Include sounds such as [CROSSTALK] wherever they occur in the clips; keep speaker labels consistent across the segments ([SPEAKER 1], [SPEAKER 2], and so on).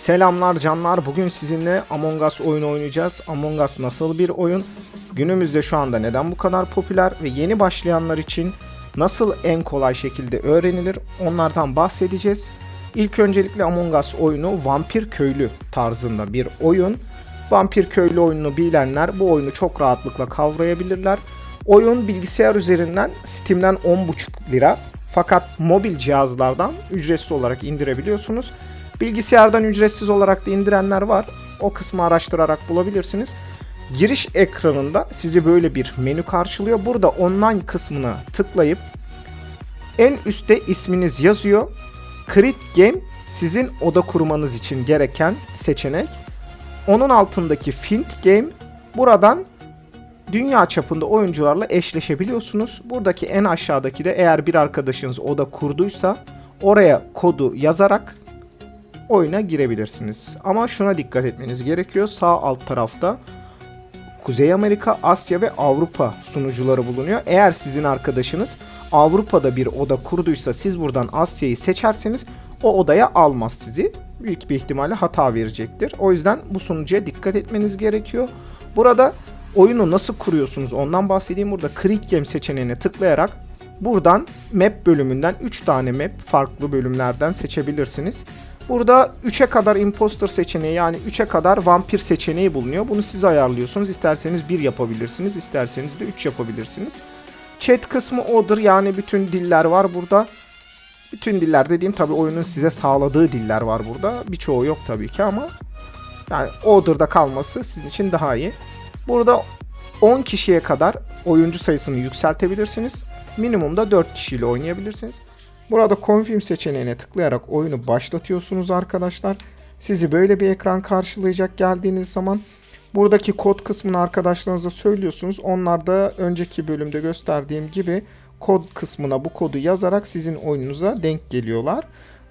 [SPEAKER 1] Selamlar canlar. Bugün sizinle Among Us oyunu oynayacağız. Among Us nasıl bir oyun? Günümüzde şu anda neden bu kadar popüler ve yeni başlayanlar için nasıl en kolay şekilde öğrenilir? Onlardan bahsedeceğiz. İlk öncelikle Among Us oyunu vampir köylü tarzında bir oyun. Vampir köylü oyununu bilenler bu oyunu çok rahatlıkla kavrayabilirler. Oyun bilgisayar üzerinden Steam'den 10,5 lira fakat mobil cihazlardan ücretsiz olarak indirebiliyorsunuz. Bilgisayardan ücretsiz olarak da indirenler var. O kısmı araştırarak bulabilirsiniz. Giriş ekranında sizi böyle bir menü karşılıyor. Burada online kısmına tıklayıp en üstte isminiz yazıyor. Crit Game sizin oda kurmanız için gereken seçenek. Onun altındaki Fint Game buradan dünya çapında oyuncularla eşleşebiliyorsunuz. Buradaki en aşağıdaki de eğer bir arkadaşınız oda kurduysa oraya kodu yazarak oyuna girebilirsiniz. Ama şuna dikkat etmeniz gerekiyor. Sağ alt tarafta Kuzey Amerika, Asya ve Avrupa sunucuları bulunuyor. Eğer sizin arkadaşınız Avrupa'da bir oda kurduysa siz buradan Asya'yı seçerseniz o odaya almaz sizi. Büyük bir ihtimalle hata verecektir. O yüzden bu sunucuya dikkat etmeniz gerekiyor. Burada oyunu nasıl kuruyorsunuz ondan bahsedeyim. Burada Create Game seçeneğine tıklayarak buradan map bölümünden 3 tane map farklı bölümlerden seçebilirsiniz. Burada 3'e kadar imposter seçeneği yani 3'e kadar vampir seçeneği bulunuyor. Bunu siz ayarlıyorsunuz. İsterseniz 1 yapabilirsiniz, isterseniz de 3 yapabilirsiniz. Chat kısmı odur yani bütün diller var burada. Bütün diller dediğim tabi oyunun size sağladığı diller var burada. Birçoğu yok tabii ki ama yani order'da kalması sizin için daha iyi. Burada 10 kişiye kadar oyuncu sayısını yükseltebilirsiniz. Minimumda 4 kişiyle oynayabilirsiniz. Burada confirm seçeneğine tıklayarak oyunu başlatıyorsunuz arkadaşlar. Sizi böyle bir ekran karşılayacak geldiğiniz zaman buradaki kod kısmını arkadaşlarınıza söylüyorsunuz. Onlar da önceki bölümde gösterdiğim gibi kod kısmına bu kodu yazarak sizin oyununuza denk geliyorlar.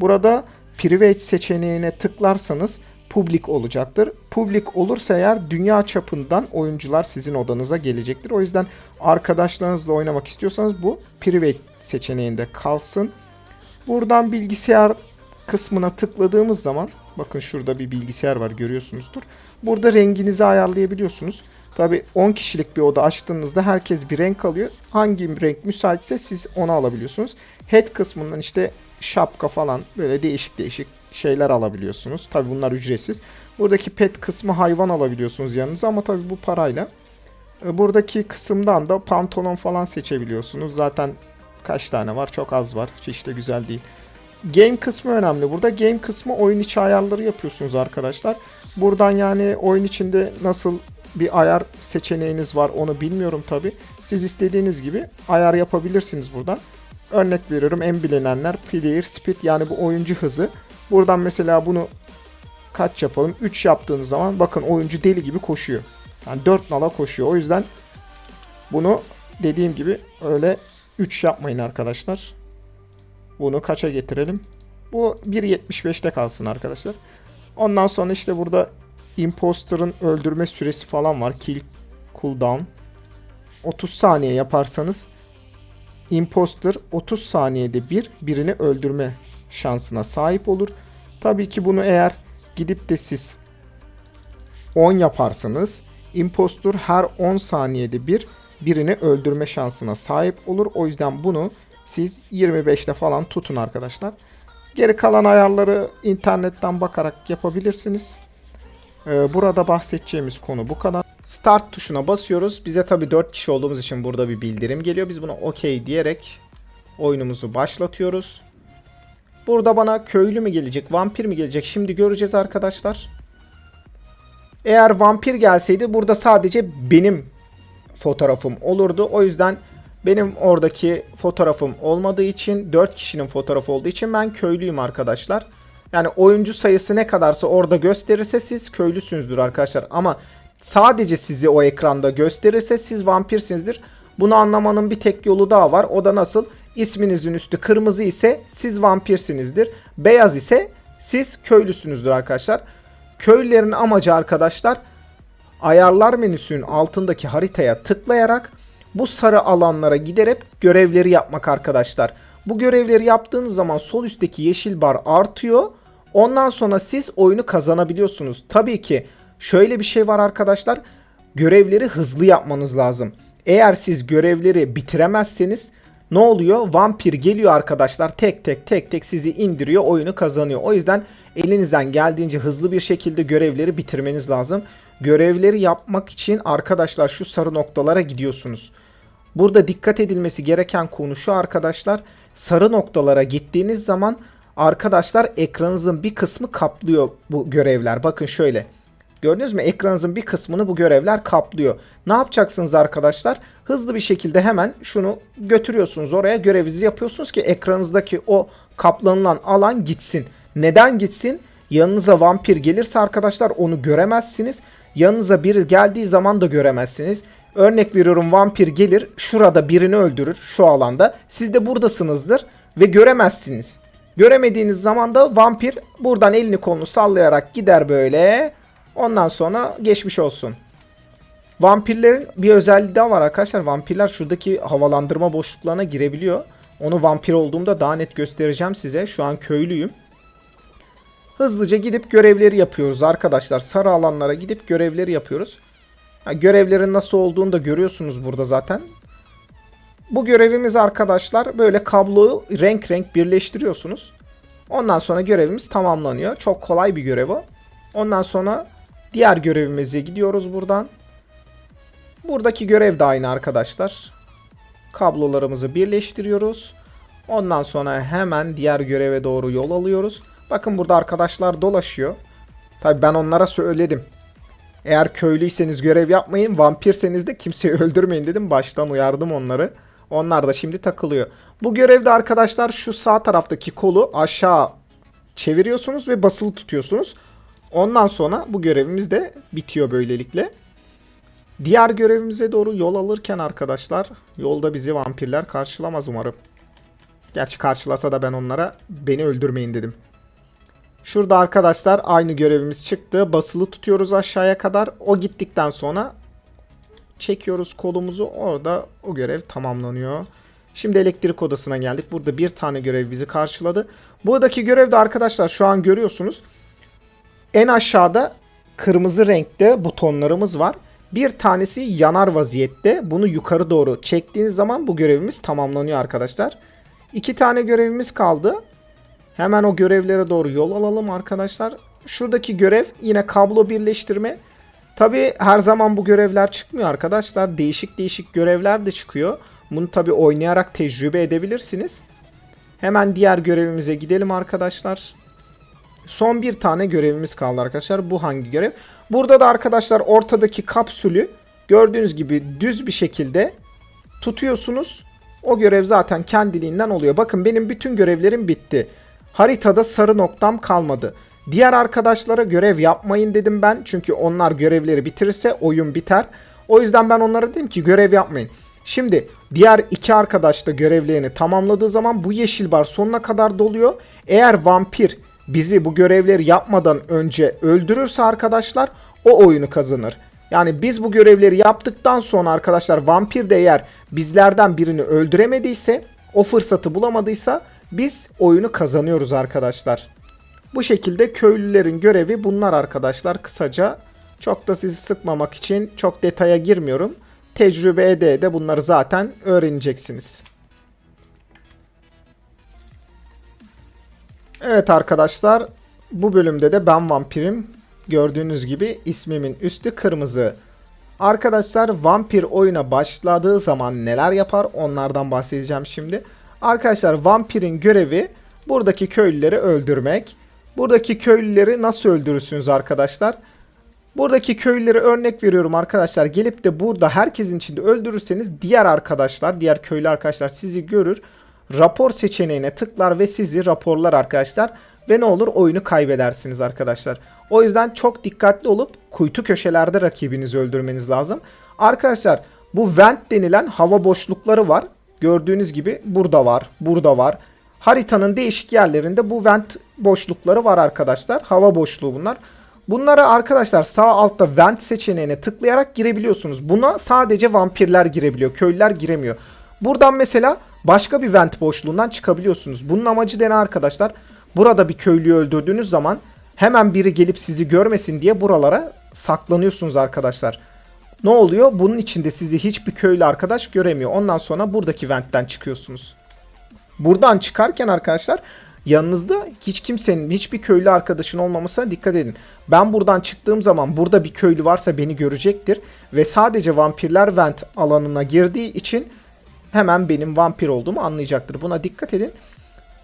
[SPEAKER 1] Burada private seçeneğine tıklarsanız public olacaktır. Public olursa eğer dünya çapından oyuncular sizin odanıza gelecektir. O yüzden arkadaşlarınızla oynamak istiyorsanız bu private seçeneğinde kalsın. Buradan bilgisayar kısmına tıkladığımız zaman bakın şurada bir bilgisayar var görüyorsunuzdur. Burada renginizi ayarlayabiliyorsunuz. Tabi 10 kişilik bir oda açtığınızda herkes bir renk alıyor. Hangi renk müsaitse siz onu alabiliyorsunuz. Head kısmından işte şapka falan böyle değişik değişik şeyler alabiliyorsunuz. Tabi bunlar ücretsiz. Buradaki pet kısmı hayvan alabiliyorsunuz yanınıza ama tabi bu parayla. E, Buradaki kısımdan da pantolon falan seçebiliyorsunuz. Zaten kaç tane var? Çok az var. Hiç de güzel değil. Game kısmı önemli. Burada game kısmı oyun içi ayarları yapıyorsunuz arkadaşlar. Buradan yani oyun içinde nasıl bir ayar seçeneğiniz var onu bilmiyorum tabi. Siz istediğiniz gibi ayar yapabilirsiniz buradan. Örnek veriyorum en bilinenler player speed yani bu oyuncu hızı. Buradan mesela bunu kaç yapalım? 3 yaptığınız zaman bakın oyuncu deli gibi koşuyor. Yani 4 nala koşuyor. O yüzden bunu dediğim gibi öyle 3 yapmayın arkadaşlar. Bunu kaça getirelim? Bu 1.75'te kalsın arkadaşlar. Ondan sonra işte burada imposter'ın öldürme süresi falan var. Kill cooldown. 30 saniye yaparsanız imposter 30 saniyede bir birini öldürme şansına sahip olur. Tabii ki bunu eğer gidip de siz 10 yaparsanız impostor her 10 saniyede bir birini öldürme şansına sahip olur. O yüzden bunu siz 25'te falan tutun arkadaşlar. Geri kalan ayarları internetten bakarak yapabilirsiniz. Ee, burada bahsedeceğimiz konu bu kadar. Start tuşuna basıyoruz. Bize tabii 4 kişi olduğumuz için burada bir bildirim geliyor. Biz buna OK diyerek oyunumuzu başlatıyoruz. Burada bana köylü mü gelecek, vampir mi gelecek? Şimdi göreceğiz arkadaşlar. Eğer vampir gelseydi burada sadece benim fotoğrafım olurdu. O yüzden benim oradaki fotoğrafım olmadığı için 4 kişinin fotoğrafı olduğu için ben köylüyüm arkadaşlar. Yani oyuncu sayısı ne kadarsa orada gösterirse siz köylüsünüzdür arkadaşlar. Ama sadece sizi o ekranda gösterirse siz vampirsinizdir. Bunu anlamanın bir tek yolu daha var. O da nasıl? İsminizin üstü kırmızı ise siz vampirsinizdir. Beyaz ise siz köylüsünüzdür arkadaşlar. Köylülerin amacı arkadaşlar ayarlar menüsünün altındaki haritaya tıklayarak bu sarı alanlara giderek görevleri yapmak arkadaşlar. Bu görevleri yaptığınız zaman sol üstteki yeşil bar artıyor. Ondan sonra siz oyunu kazanabiliyorsunuz. Tabii ki şöyle bir şey var arkadaşlar. Görevleri hızlı yapmanız lazım. Eğer siz görevleri bitiremezseniz ne oluyor? Vampir geliyor arkadaşlar tek tek tek tek sizi indiriyor oyunu kazanıyor. O yüzden elinizden geldiğince hızlı bir şekilde görevleri bitirmeniz lazım. Görevleri yapmak için arkadaşlar şu sarı noktalara gidiyorsunuz. Burada dikkat edilmesi gereken konu şu arkadaşlar. Sarı noktalara gittiğiniz zaman arkadaşlar ekranınızın bir kısmı kaplıyor bu görevler. Bakın şöyle. Gördünüz mü? Ekranınızın bir kısmını bu görevler kaplıyor. Ne yapacaksınız arkadaşlar? Hızlı bir şekilde hemen şunu götürüyorsunuz oraya görevinizi yapıyorsunuz ki ekranınızdaki o kaplanılan alan gitsin. Neden gitsin? Yanınıza vampir gelirse arkadaşlar onu göremezsiniz. Yanınıza biri geldiği zaman da göremezsiniz. Örnek veriyorum vampir gelir şurada birini öldürür şu alanda. Siz de buradasınızdır ve göremezsiniz. Göremediğiniz zaman da vampir buradan elini kolunu sallayarak gider böyle. Ondan sonra geçmiş olsun. Vampirlerin bir özelliği daha var arkadaşlar. Vampirler şuradaki havalandırma boşluklarına girebiliyor. Onu vampir olduğumda daha net göstereceğim size. Şu an köylüyüm. Hızlıca gidip görevleri yapıyoruz arkadaşlar. Sarı alanlara gidip görevleri yapıyoruz. Ha, görevlerin nasıl olduğunu da görüyorsunuz burada zaten. Bu görevimiz arkadaşlar böyle kabloyu renk renk birleştiriyorsunuz. Ondan sonra görevimiz tamamlanıyor. Çok kolay bir görev o. Ondan sonra diğer görevimize gidiyoruz buradan. Buradaki görev de aynı arkadaşlar. Kablolarımızı birleştiriyoruz. Ondan sonra hemen diğer göreve doğru yol alıyoruz. Bakın burada arkadaşlar dolaşıyor. Tabi ben onlara söyledim. Eğer köylüyseniz görev yapmayın, vampirseniz de kimseyi [LAUGHS] öldürmeyin dedim. Baştan uyardım onları. Onlar da şimdi takılıyor. Bu görevde arkadaşlar şu sağ taraftaki kolu aşağı çeviriyorsunuz ve basılı tutuyorsunuz. Ondan sonra bu görevimiz de bitiyor böylelikle. Diğer görevimize doğru yol alırken arkadaşlar yolda bizi vampirler karşılamaz umarım. Gerçi karşılasa da ben onlara beni öldürmeyin dedim. Şurada arkadaşlar aynı görevimiz çıktı. Basılı tutuyoruz aşağıya kadar. O gittikten sonra çekiyoruz kolumuzu. Orada o görev tamamlanıyor. Şimdi elektrik odasına geldik. Burada bir tane görev bizi karşıladı. Buradaki görevde arkadaşlar şu an görüyorsunuz. En aşağıda kırmızı renkte butonlarımız var. Bir tanesi yanar vaziyette. Bunu yukarı doğru çektiğiniz zaman bu görevimiz tamamlanıyor arkadaşlar. İki tane görevimiz kaldı. Hemen o görevlere doğru yol alalım arkadaşlar. Şuradaki görev yine kablo birleştirme. Tabi her zaman bu görevler çıkmıyor arkadaşlar. Değişik değişik görevler de çıkıyor. Bunu tabi oynayarak tecrübe edebilirsiniz. Hemen diğer görevimize gidelim arkadaşlar. Son bir tane görevimiz kaldı arkadaşlar. Bu hangi görev? Burada da arkadaşlar ortadaki kapsülü gördüğünüz gibi düz bir şekilde tutuyorsunuz. O görev zaten kendiliğinden oluyor. Bakın benim bütün görevlerim bitti. Haritada sarı noktam kalmadı. Diğer arkadaşlara görev yapmayın dedim ben. Çünkü onlar görevleri bitirirse oyun biter. O yüzden ben onlara dedim ki görev yapmayın. Şimdi diğer iki arkadaş da görevlerini tamamladığı zaman bu yeşil bar sonuna kadar doluyor. Eğer vampir bizi bu görevleri yapmadan önce öldürürse arkadaşlar o oyunu kazanır. Yani biz bu görevleri yaptıktan sonra arkadaşlar vampir de eğer bizlerden birini öldüremediyse o fırsatı bulamadıysa biz oyunu kazanıyoruz arkadaşlar. Bu şekilde köylülerin görevi bunlar arkadaşlar kısaca. Çok da sizi sıkmamak için çok detaya girmiyorum. Tecrübe ede ede bunları zaten öğreneceksiniz. Evet arkadaşlar bu bölümde de ben vampirim. Gördüğünüz gibi ismimin üstü kırmızı. Arkadaşlar vampir oyuna başladığı zaman neler yapar onlardan bahsedeceğim şimdi. Arkadaşlar vampirin görevi buradaki köylüleri öldürmek. Buradaki köylüleri nasıl öldürürsünüz arkadaşlar? Buradaki köylüleri örnek veriyorum arkadaşlar. Gelip de burada herkesin içinde öldürürseniz diğer arkadaşlar, diğer köylü arkadaşlar sizi görür. Rapor seçeneğine tıklar ve sizi raporlar arkadaşlar. Ve ne olur oyunu kaybedersiniz arkadaşlar. O yüzden çok dikkatli olup kuytu köşelerde rakibinizi öldürmeniz lazım. Arkadaşlar bu vent denilen hava boşlukları var. Gördüğünüz gibi burada var, burada var. Haritanın değişik yerlerinde bu vent boşlukları var arkadaşlar. Hava boşluğu bunlar. Bunlara arkadaşlar sağ altta vent seçeneğine tıklayarak girebiliyorsunuz. Buna sadece vampirler girebiliyor. Köylüler giremiyor. Buradan mesela başka bir vent boşluğundan çıkabiliyorsunuz. Bunun amacı da ne arkadaşlar? burada bir köylüyü öldürdüğünüz zaman hemen biri gelip sizi görmesin diye buralara saklanıyorsunuz arkadaşlar. Ne oluyor? Bunun içinde sizi hiçbir köylü arkadaş göremiyor. Ondan sonra buradaki ventten çıkıyorsunuz. Buradan çıkarken arkadaşlar yanınızda hiç kimsenin, hiçbir köylü arkadaşın olmamasına dikkat edin. Ben buradan çıktığım zaman burada bir köylü varsa beni görecektir. Ve sadece vampirler vent alanına girdiği için hemen benim vampir olduğumu anlayacaktır. Buna dikkat edin.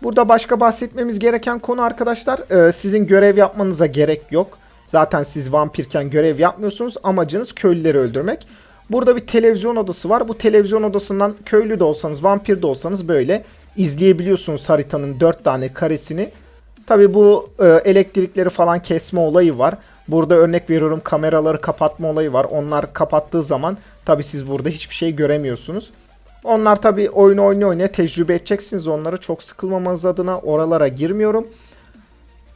[SPEAKER 1] Burada başka bahsetmemiz gereken konu arkadaşlar e, sizin görev yapmanıza gerek yok. Zaten siz vampirken görev yapmıyorsunuz. Amacınız köylüleri öldürmek. Burada bir televizyon odası var. Bu televizyon odasından köylü de olsanız, vampir de olsanız böyle izleyebiliyorsunuz haritanın 4 tane karesini. Tabi bu e, elektrikleri falan kesme olayı var. Burada örnek veriyorum kameraları kapatma olayı var. Onlar kapattığı zaman tabi siz burada hiçbir şey göremiyorsunuz. Onlar tabi oyunu oyunu oynaya tecrübe edeceksiniz onları çok sıkılmamanız adına oralara girmiyorum.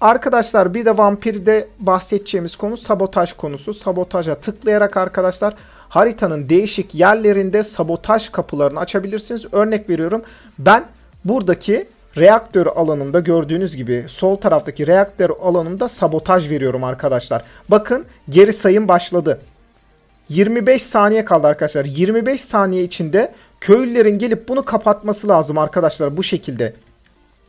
[SPEAKER 1] Arkadaşlar bir de vampirde bahsedeceğimiz konu sabotaj konusu. Sabotaja tıklayarak arkadaşlar haritanın değişik yerlerinde sabotaj kapılarını açabilirsiniz. Örnek veriyorum ben buradaki reaktör alanında gördüğünüz gibi sol taraftaki reaktör alanında sabotaj veriyorum arkadaşlar. Bakın geri sayım başladı. 25 saniye kaldı arkadaşlar. 25 saniye içinde köylülerin gelip bunu kapatması lazım arkadaşlar bu şekilde.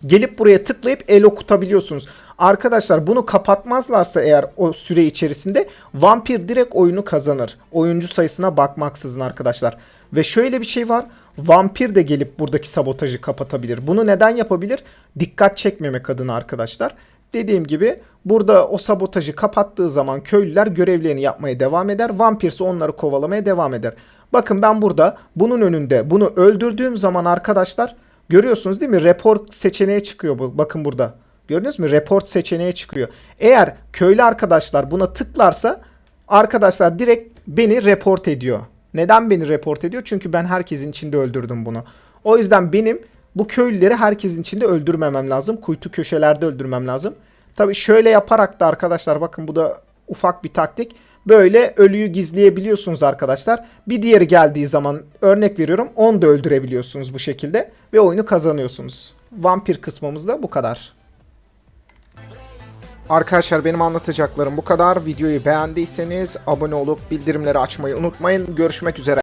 [SPEAKER 1] Gelip buraya tıklayıp el okutabiliyorsunuz. Arkadaşlar bunu kapatmazlarsa eğer o süre içerisinde vampir direkt oyunu kazanır. Oyuncu sayısına bakmaksızın arkadaşlar. Ve şöyle bir şey var. Vampir de gelip buradaki sabotajı kapatabilir. Bunu neden yapabilir? Dikkat çekmemek adına arkadaşlar. Dediğim gibi burada o sabotajı kapattığı zaman köylüler görevlerini yapmaya devam eder. Vampir ise onları kovalamaya devam eder. Bakın ben burada bunun önünde bunu öldürdüğüm zaman arkadaşlar görüyorsunuz değil mi? Report seçeneği çıkıyor bu. Bakın burada. Gördünüz mü? Report seçeneği çıkıyor. Eğer köylü arkadaşlar buna tıklarsa arkadaşlar direkt beni report ediyor. Neden beni report ediyor? Çünkü ben herkesin içinde öldürdüm bunu. O yüzden benim bu köylüleri herkesin içinde öldürmemem lazım. Kuytu köşelerde öldürmem lazım. Tabi şöyle yaparak da arkadaşlar bakın bu da ufak bir taktik. Böyle ölüyü gizleyebiliyorsunuz arkadaşlar. Bir diğeri geldiği zaman örnek veriyorum 10 da öldürebiliyorsunuz bu şekilde. Ve oyunu kazanıyorsunuz. Vampir kısmımız da bu kadar. Arkadaşlar benim anlatacaklarım bu kadar. Videoyu beğendiyseniz abone olup bildirimleri açmayı unutmayın. Görüşmek üzere.